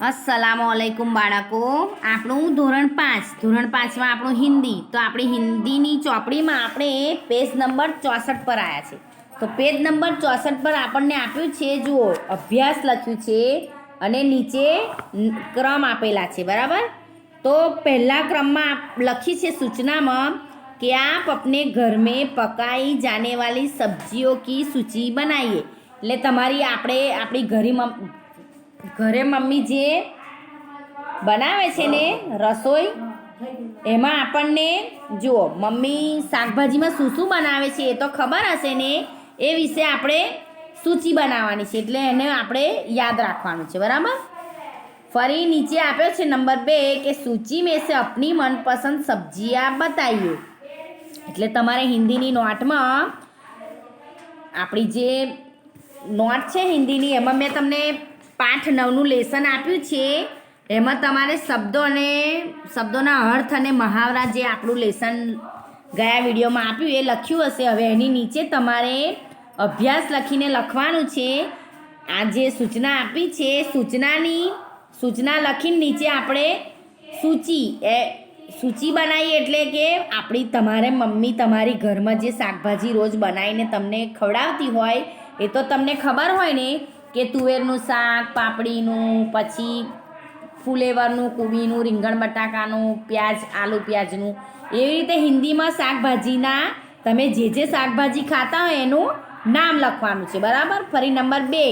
અસલામ આલૈકુમ બાળકો. આપણું ધોરણ પાંચ. ધોરણ પાંચમાં આપણું હિન્દી. તો આપણી હિન્દીની ચોપડીમાં આપણે પેજ નંબર ચોસઠ પર આવ્યા છે. તો પેજ નંબર ચોસઠ પર આપણને આપ્યું છે, જુઓ, અભ્યાસ લખ્યું છે અને નીચે ક્રમ આપેલા છે, બરાબર? તો પહેલાં ક્રમમાં લખી છે સૂચનામાં કે આપ અપને ઘર મેં પકાઈ જાને વાલી સબ્જીઓ કી સૂચિ બનાવીએ એટલે તમારી આપણે, આપણી ઘરીમાં ઘરે મમ્મી જે બનાવે છે ને રસોઈ, એમાં આપણને જુઓ, મમ્મી શાકભાજીમાં શું શું બનાવે છે એ તો ખબર હશે ને, એ વિશે આપણે સૂચિ બનાવવાની છે, એટલે એને આપણે યાદ રાખવાનું છે, બરાબર? ફરી નીચે આપ્યો છે નંબર બે કે સૂચિ મેં સે અપની મનપસંદ સબ્જીયા બતાવીએ એટલે તમારે હિન્દીની નોટમાં આપણી જે નોટ છે હિન્દીની, એમાં મેં તમને પાઠ નવનું લેસન આપ્યું છે. એમાં તમારે શબ્દો અને શબ્દોના અર્થ અને મહાવરા જે આપણું લેસન ગયા વિડીયોમાં આપ્યું એ લખ્યું હશે. હવે એની નીચે તમારે અભ્યાસ લખીને લખવાનું છે. આ જે સૂચના આપી છે, સૂચનાની, સૂચના લખીને નીચે આપણે સૂચિ, એ સૂચિ બનાવી એટલે કે આપણી તમારે મમ્મી તમારી ઘરમાં જે શાકભાજી રોજ બનાવીને તમને ખવડાવતી હોય, એ તો તમને ખબર હોય ને કે તુવેરનું શાક, પાપડીનું, પછી ફુલેવરનું કુબીનું રીંગણ બટાકાનું, પ્યાજ, આલુ પ્યાજનું. એવી રીતે હિન્દીમાં શાકભાજીના તમે જે જે શાકભાજી ખાતા હોય એનું નામ લખવાનું છે. બરાબર? ફરી નંબર બે.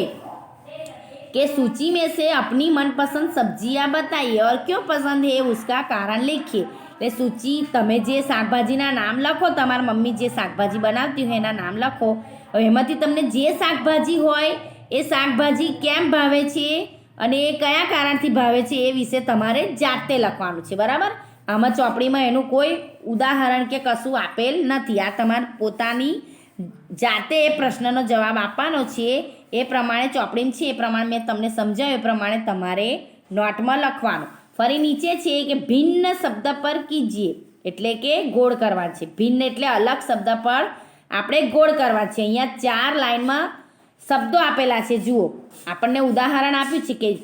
કે સૂચિ મેં સે અપની મનપસંદ સબ્જીયા બતાવીએ ઓર ક્યો પસંદ હે ઉસકા કારણ લખીએ એટલે સૂચિ, તમે જે શાકભાજીના નામ લખો, તમારા મમ્મી જે શાકભાજી બનાવતી હોય એના નામ લખો. એમાંથી તમને જે શાકભાજી હોય એ શાકભાજી કેમ ભાવે છે અને એ કયા કારણથી ભાવે છે એ વિશે તમારે જાતે લખવાનું છે, બરાબર? આમાં ચોપડીમાં એનું કોઈ ઉદાહરણ કે કશું આપેલ નથી. આ તમારે પોતાની જાતે એ પ્રશ્નનો જવાબ આપવાનો છે. એ પ્રમાણે ચોપડીમાં છે, એ પ્રમાણે મેં તમને સમજાવ્યું, એ પ્રમાણે તમારે નોટમાં લખવાનું. ફરી નીચે છે કે ભિન્ન શબ્દ પર કીજીએ, એટલે કે ગોળ કરવા છે. ભિન્ન એટલે અલગ શબ્દ પર આપણે ગોળ કરવા છે. અહીંયા ચાર લાઈનમાં શબ્દો આપેલા છે, જુઓ. આપણને ઉદાહરણ આપ્યું છે કે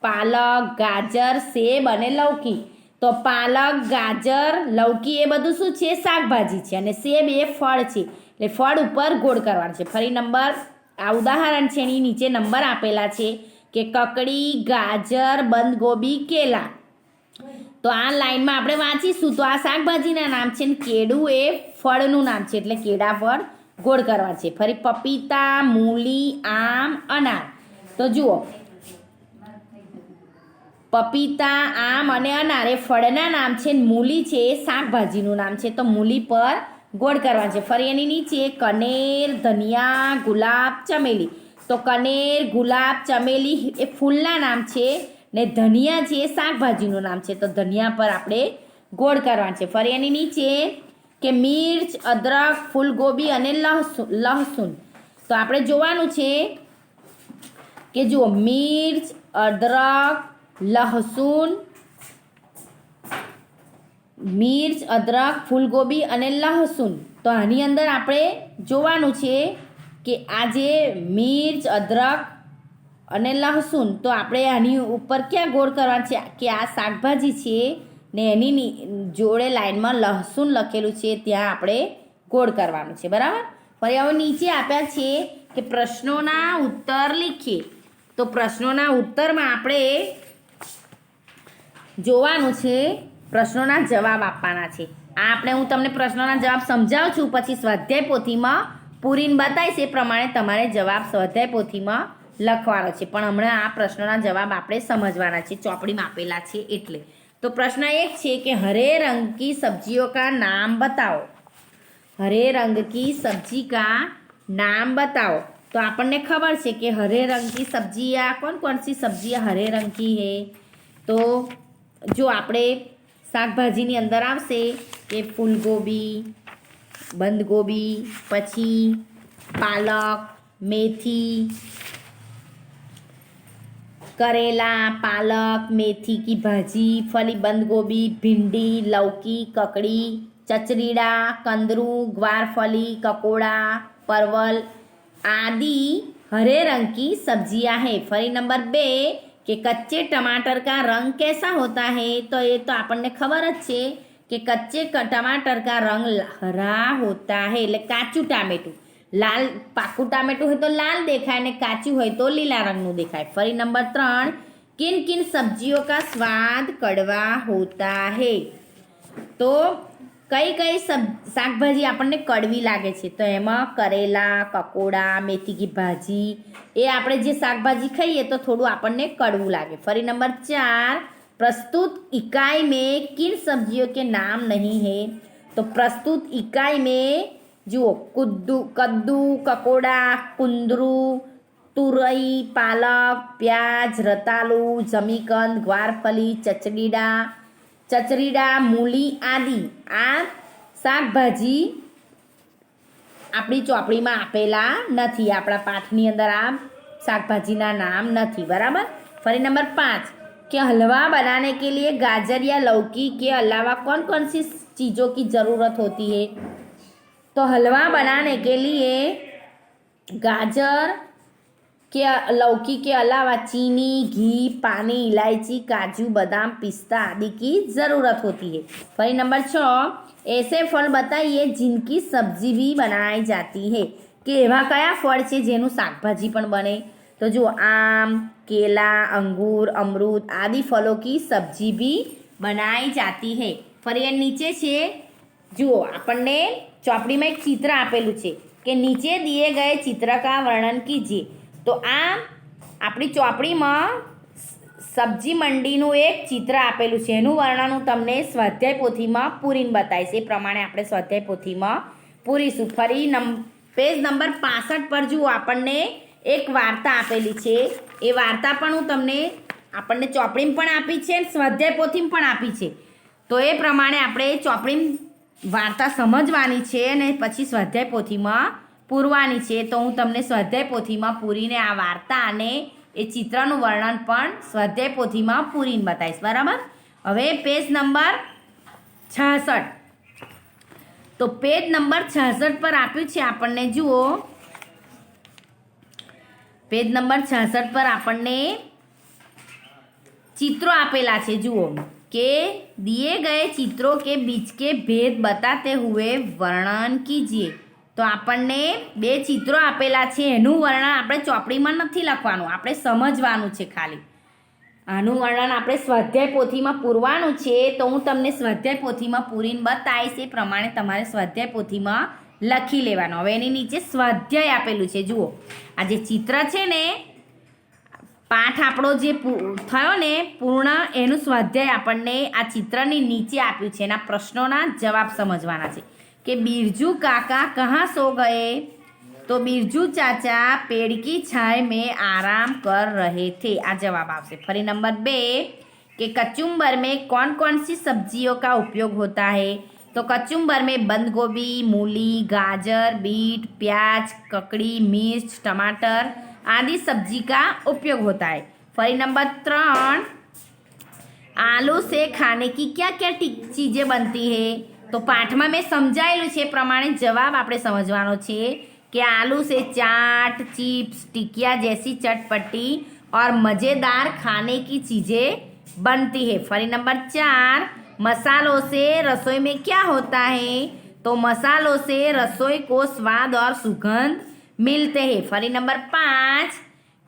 પાલક, ગાજર, સેબ અને લૌકી તો પાલક, ગાજર લૌકી એ બધું શું છે? શાકભાજી છે અને સેબ એ ફળ છે. એટલે ફળ ઉપર ગોળ કરવાનું છે. ફરી નંબર, આ ઉદાહરણ છે એની નીચે નંબર આપેલા છે કે કકડી, ગાજર બંધગોબી કેલા. તો આ લાઈનમાં આપણે વાંચીશું. તો આ શાકભાજીના નામ છે ને કેળું એ ફળનું નામ છે. એટલે કેળા ફળ. ગોળ કરવા છે. ફરી પપીતા, મૂલી, આમ, અનાર. તો જુઓ. પપીતા, આમ અને અનાર એ ફળના નામ છે મૂલી છે એ શાકભાજીનું નામ છે. તો મૂલી પર ગોળ કરવા છે. ફરી એની નીચે કનેર, ધનિયા, ગુલાબ, ચમેલી. તો કનેર, ગુલાબ, ચમેલી એ ફૂલના નામ છે ને ધનિયા છે એ શાકભાજીનું નામ છે. તો ધનિયા પર આપણે ગોળ કરવા છે. ફરી એની નીચે કે મિર્ચ, અદરક, ફૂલગોબી અને લહસુન લહસુન. તો આપણે જોવાનું છે કે જુઓ, મિર્ચ, અદરક, લહસુન, મિર્ચ, અદરક, ફૂલગોબી અને લહસુન. તો આની અંદર આપણે જોવાનું છે કે આ જે મિર્ચ, અદરક અને લહસુન. તો આપણે આની ઉપર ક્યાં ગોળ કરવા છે? કે આ શાકભાજી છે ને એની જોડે લાઈનમાં લહસુન લખેલું છે, ત્યાં આપણે ગોળ કરવાનું છે, બરાબર? ફરી હવે નીચે આપ્યા છે કે પ્રશ્નોના ઉત્તર લખીએ. તો પ્રશ્નોના ઉત્તરમાં આપણે જોવાનું છે, પ્રશ્નોના જવાબ આપવાના છે. આ આપણે હું તમને પ્રશ્નોના જવાબ સમજાવું છું, પછી સ્વાધ્યાય પોથીમાં પૂરીને બતાવીશ, એ પ્રમાણે તમારે જવાબ સ્વાધ્યાય પોથીમાં લખવાનો છે. પણ હમણાં આ પ્રશ્નોના જવાબ આપણે સમજવાના છે ચોપડીમાં આપેલા છે એટલે. તો પ્રશ્ન એક છે કે હરે રંગ કી સબ્જીઓ કા નામ બતાવો हरे रंग की सब्जी का नाम बताओ तो આપણને ખબર છે કે હરે રંગ की सब्जियाँ कौन कौन सी सब्जियाँ हरे रंग की है તો જો આપણે શાકભાજીની અંદર આવશે કે ફૂલગોબી બંધગોબી પછી પાલક મેથી करेला पालक मेथी की भाजी फली बंद गोभी भिंडी लौकी ककड़ी चचरीड़ा कंदरू ग्वारफली ककोड़ा परवल आदि हरे रंग की सब्जियां हैं फरी नंबर बे कि कच्चे टमाटर का रंग कैसा होता है तो ये तो આપણને ખબર જ છે કે કચ્ચે ક- ટમાટર का रंग हरा होता है એટલે કાચું ટામેટું લાલ પાકું ટામેટું હોય તો લાલ દેખાય ને કાચું હોય તો લીલા રંગનું દેખાય ફરી નંબર ત્રણ કિન કિન સબ્જીઓ કા સ્વાદ કડવા હોતા હે તો કઈ કઈ સબ શાકભાજી આપણને કડવી લાગે છે તો એમાં કરેલા કકોડા મેથી કી ભાજી એ આપણે જે શાકભાજી ખાઈએ તો થોડું આપણને કડવું લાગે ફરી નંબર ચાર प्रस्तुत इकाई में किन सब्जियों के नाम नहीं है तो प्रस्तुत इकाई में જુઓ કુદ્દુ કદ્દુ કકોડા કુંદરું તુરઈ પાલક પ્યાજ રતાલુ જમીકંદ ગ્વારફલી ચચડીડા ચચરીડા મૂલી આદિ આ શાકભાજી આપણી ચોપડીમાં આપેલા નથી આપણા પાઠની અંદર આ શાકભાજીના નામ નથી બરાબર ફરી નંબર પાંચ कि हलवा बनाने के लिए गाजर या लौकी के अलावा कौन कौन सी चीज़ों की ज़रूरत होती है तो हलवा बनाने के लिए गाजर के लौकी के अलावा चीनी घी पानी इलायची काजू बादाम पिस्ता आदि की ज़रूरत होती है फिर नंबर छ ऐसे फल बताइए जिनकी सब्जी भी बनाई जाती है કે એવા કયા ફળ છે જેનું શાકભાજી પણ બને तो जो आम केला अंगूर अमरूद आदि फलों की सब्जी भी बनाई जाती है ફરી એ નીચે છે જુઓ આપણને ચોપડીમાં એક ચિત્ર આપેલું છે કે નીચે દિએ ગયે ચિત્ર કા વર્ણન કીજીએ તો આ આપણી ચોપડીમાં સબ્જી મંડીનું એક ચિત્ર આપેલું છે. એનું વર્ણન હું તમને સ્વાધ્યાય પોથીમાં પૂરીને બતાવીશ. એ પ્રમાણે આપણે સ્વાધ્યાય પોથીમાં પૂરીશું. ફરી નંબ પેજ નંબર પાસઠ પર જુઓ આપણને એક વાર્તા આપેલી છે. એ વાર્તા પણ હું તમને આપણને ચોપડીમાં પણ આપી છે અને સ્વાધ્યાય પોથીમાં પણ આપી છે. તો એ પ્રમાણે આપણે ચોપડી વાર્તા સમજવાની છે અને પછી સ્વાધ્યાય પોથીમાં પૂરવાની છે. તો હું તમને સ્વાધ્યાય પોથીમાં પૂરીને આ વાર્તા અને એ ચિત્રનું વર્ણન પણ સ્વાધ્યાય પોથીમાં પૂરીને બતાવીશ. બરાબર? હવે પેજ નંબર છાસઠ. તો પેજ નંબર છાસઠ પર આપ્યું છે આપણને, જુઓ. પેજ નંબર છાસઠ પર આપણને ચિત્રો આપેલા છે, જુઓ. કે दिए गए चित्रों के बीच के भेद बताते हुए વર્ણન કીજીએ તો આપણને બે ચિત્રો આપેલા છે એનું વર્ણન આપણે ચોપડીમાં નથી લખવાનું આપણે સમજવાનું છે ખાલી આનું વર્ણન આપણે સ્વાધ્યાય પોથીમાં પૂરવાનું છે તો હું તમને સ્વાધ્યાય પોથીમાં પૂરીને બતાવીશ એ પ્રમાણે તમારે સ્વાધ્યાય પોથીમાં લખી લેવાનું હવે એની નીચે સ્વાધ્યાય આપેલું છે જુઓ આ જે ચિત્ર છે ને પાઠ આપણો જે થયો ને, પૂર્ણ એનું સ્વાધ્યાય આપણને આ ચિત્રની નીચે આપ્યું છે. એના પ્રશ્નોના જવાબ સમજવાના છે. કે બિરજુ કાકા કહા સો ગયે? તો બિરજુ ચાચા, પેડકી છાય મેં આરામ કર રહે થે. આ જવાબ આવશે. ફરી નંબર બે, કે કચુંબર મેં કોણ કોણ સી સબ્જીઓ કા ઉપયોગ હોતા હે? તો કચુંબર મેં બંધગોબી મૂલી, ગાજર, બીટ, પ્યાજ, કકડી ककड़ी ટમાટર आदि सब्जी का उपयोग होता है फरी नंबर ત્રણ આલू से खाने की क्या क्या टी- चीज़ें बनती है તો પાઠમાં મેં સમજાયેલું છે એ પ્રમાણે જવાબ આપણે સમજવાનો છે कि आलू से चाट चिप्स टिकिया जैसी चटपटी और मज़ेदार खाने की चीज़ें बनती है फरी नंबर चार मसालों से रसोई में क्या होता है तो मसालों से रसोई को स्वाद और सुगंध मिलते हैं। फरी नंबर पाँच,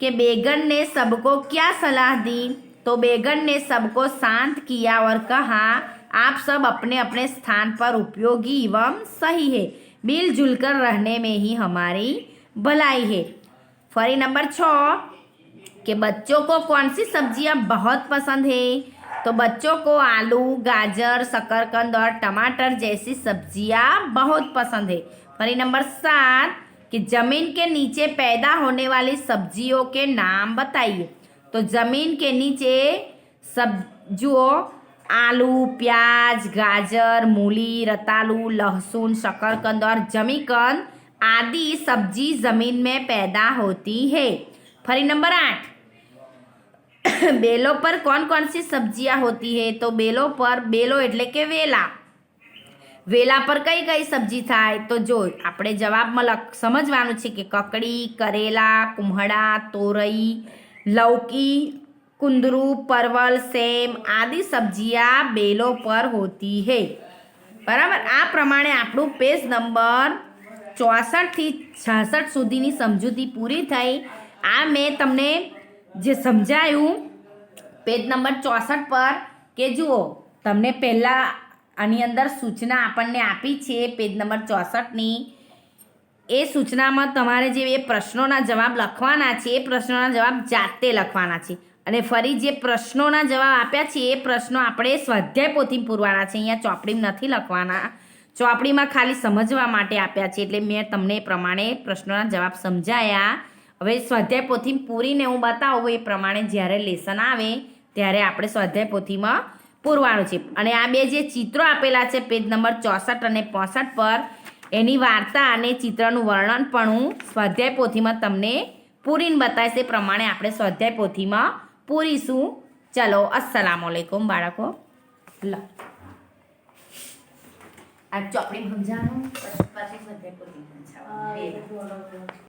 कि बेगन ने सबको क्या सलाह दी? तो बेगन ने सबको शांत किया और कहा, आप सब अपने अपने स्थान पर उपयोगी एवं सही है। मिलजुल कर रहने में ही हमारी भलाई है। फरी नंबर छ, कि बच्चों को कौन सी सब्ज़ियाँ बहुत पसंद है? तो बच्चों को आलू, गाजर, शकरकंद और टमाटर जैसी सब्ज़ियाँ बहुत पसंद है। फरी नंबर सात कि जमीन के नीचे पैदा होने वाली सब्जियों के नाम बताइए तो जमीन के नीचे सब जुओ आलू प्याज गाजर मूली रतालू लहसुन शकरकंद और जमीकंद आदि सब्जी जमीन में पैदा होती है फरी नंबर आठ बेलों पर कौन कौन सी सब्जियां होती है तो बेलों पर बेलो એટલે કે વેલા વેલા પર કઈ કઈ સબ્જી થાય તો જો આપણે જવાબમાં લખ સમજવાનું છે કે કકડી, કરેલા કુંહળા તોરઈ, લૌકી, કુંદરું, પરવલ, સેમ આદિ સબ્જી આ બેલો પર હોતી હે. બરાબર? આ પ્રમાણે આપણું પેજ નંબર ચોસઠથી છાસઠ સુધીની સમજૂતી પૂરી થઈ. આ મેં તમને જે સમજાયું, પેજ નંબર ચોસઠ પર, કે જુઓ, તમને પહેલાં આની અંદર સૂચના આપણને આપી છે, પેજ નંબર ચોસઠની. એ સૂચનામાં તમારે જે એ પ્રશ્નોના જવાબ લખવાના છે, એ પ્રશ્નોના જવાબ જાતે લખવાના છે. અને ફરી જે પ્રશ્નોના જવાબ આપ્યા છે, એ પ્રશ્નો આપણે સ્વાધ્યાય પોથી પૂરવાના છે. અહીંયા ચોપડી નથી લખવાના. ચોપડીમાં ખાલી સમજવા માટે આપ્યા છે, એટલે મેં તમને એ પ્રમાણે પ્રશ્નોના જવાબ સમજાયા. હવે સ્વાધ્યાય પોથી પૂરીને હું બતાવું, એ પ્રમાણે જ્યારે લેસન આવે, ત્યારે આપણે સ્વાધ્યાય પોથીમાં પૂરવાનું છે. અને આ બે જે ચિત્રો આપેલા છે, પેજ નંબર ચોસઠ અને પોસઠ પર, એની વાર્તા અને ચિત્રનું વર્ણન પણ હું સ્વાધ્યાય પોથીમાં તમને પૂરીને બતાવીશ. એ પ્રમાણે આપણે સ્વાધ્યાય પોથીમાં પૂરીશું. ચલો અસ્સલામ વાલેકુમ બાળકો. લ. આ ચોપડી ભંજાનું પછી સ્વાધ્યાય પોથી બે.